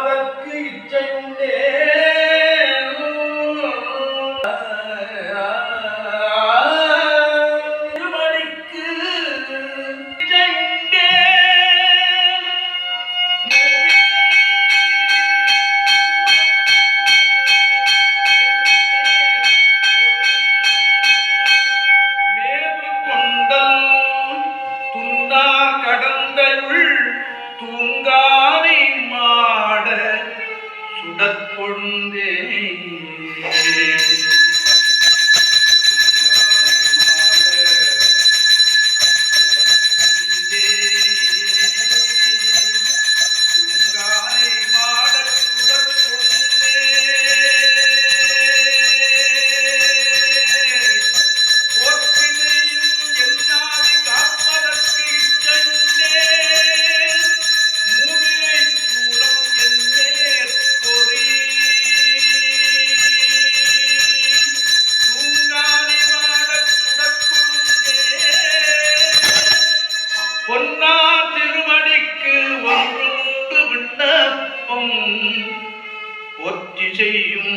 காப்பதற்கு இச்சையுண்டே திருமணிக்கு தூங்கா சுடற்கொண்டே பொன்னா திருவடிக்கு ஒன்று விண்ணப்பம். போற்றி செய்யும்